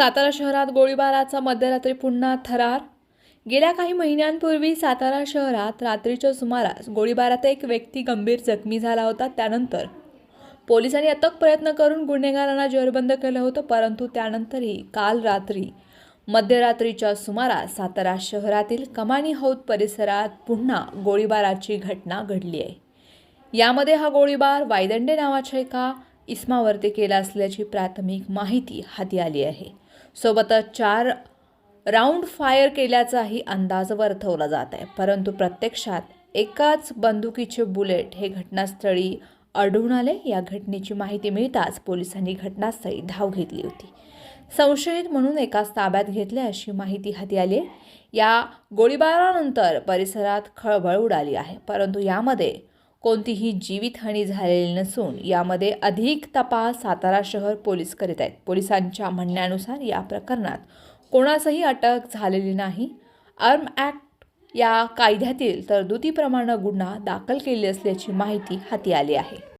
सातारा शहरात गोळीबाराचा मध्यरात्री पुन्हा थरार. गेल्या काही महिन्यांपूर्वी सातारा शहरात रात्रीच्या सुमारास गोळीबारात एक व्यक्ती गंभीर जखमी झाला होता. त्यानंतर पोलिसांनी अथक प्रयत्न करून गुन्हेगारांना जेरबंद केलं होतं परंतु त्यानंतरही काल रात्री मध्यरात्रीच्या सुमारास सातारा शहरातील कमानी हौद परिसरात पुन्हा गोळीबाराची घटना घडली आहे. यामध्ये हा गोळीबार वायदंडे नावाच्या एका इस्मावरती केला असल्याची प्राथमिक माहिती हाती आली आहे. सोबतच चार राऊंड फायर केल्याचाही अंदाज वर्तवला जात आहे. परंतु प्रत्यक्षात एकाच बंदुकीचे बुलेट हे घटनास्थळी आढळून आले. या घटनेची माहिती मिळताच पोलिसांनी घटनास्थळी धाव घेतली होती. संशयित म्हणून एकाच ताब्यात घेतले अशी माहिती हाती आली आहे. या गोळीबारानंतर परिसरात खळबळ उडाली आहे. परंतु यामध्ये कोणतीही जीवितहानी झालेली नसून यामध्ये अधिक तपास सातारा शहर पोलीस करीत आहेत. पोलिसांच्या म्हणण्यानुसार या प्रकरणात कोणासही अटक झालेली नाही. आर्म ॲक्ट या कायद्यातील तरतुदीप्रमाणे गुन्हा दाखल केले असल्याची माहिती हाती आली आहे.